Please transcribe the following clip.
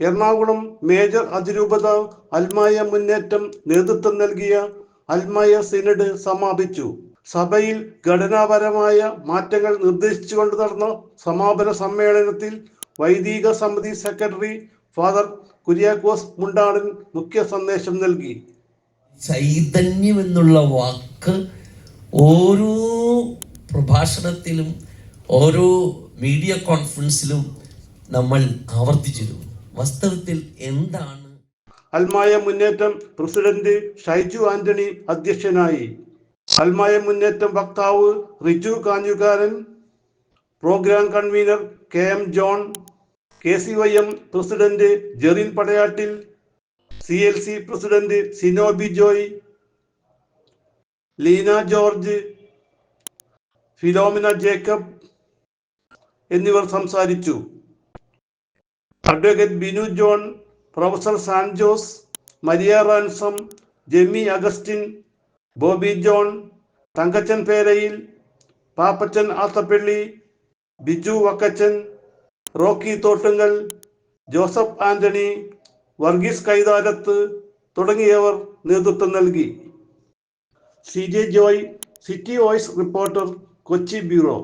Ernakulam major അതിരൂപത അൽമായ മുന്നേറ്റം നേതൃത്വം നൽകിയ അൽമായ സിനഡ് സമാപിച്ചു. സഭയിൽ ഘടനാപരമായ മാറ്റങ്ങൾ നിർദ്ദേശിച്ചുകൊണ്ട് നടന്ന സമാപന സമ്മേളനത്തിൽ വൈദിക സമിതി സെക്രട്ടറി ഫാദർ കുര്യാക്കോസ് മുണ്ടാടൻ മുഖ്യ സന്ദേശം നൽകി. ചൈതന്യം എന്നുള്ള വാക്ക് ഓരോ പ്രഭാഷണത്തിലും ഓരോ മീഡിയ കോൺഫറൻസിലും നമ്മൾ ആവർത്തിച്ചിരുന്നു. വാസ്തവത്തിൽ എന്താണ്? അൽമായ മുന്നേറ്റം പ്രസിഡന്റ് ഷൈജു ആന്റണി അധ്യക്ഷനായി. അൽമായ മുന്നേറ്റം വക്താവ് Riju Kanjukaran program convener K M John. K C Y M president Jerin Padayattil. C L C president Sinobi Joy. Leena George. Philomina Jacob. എന്നിവർ സംസാരിച്ചു. Advocate Binu John professor Sanjose Maria ransom Jemi Augustine Bobby John Thankachan Perayil Pappachan Athappally Biju Vakkachan Rocky Thottungal Joseph Antony Varghese Kaitharath തുടങ്ങിയവർ നേതൃത്വം നൽകി. C J Joy City Voice reporter Kochi bureau.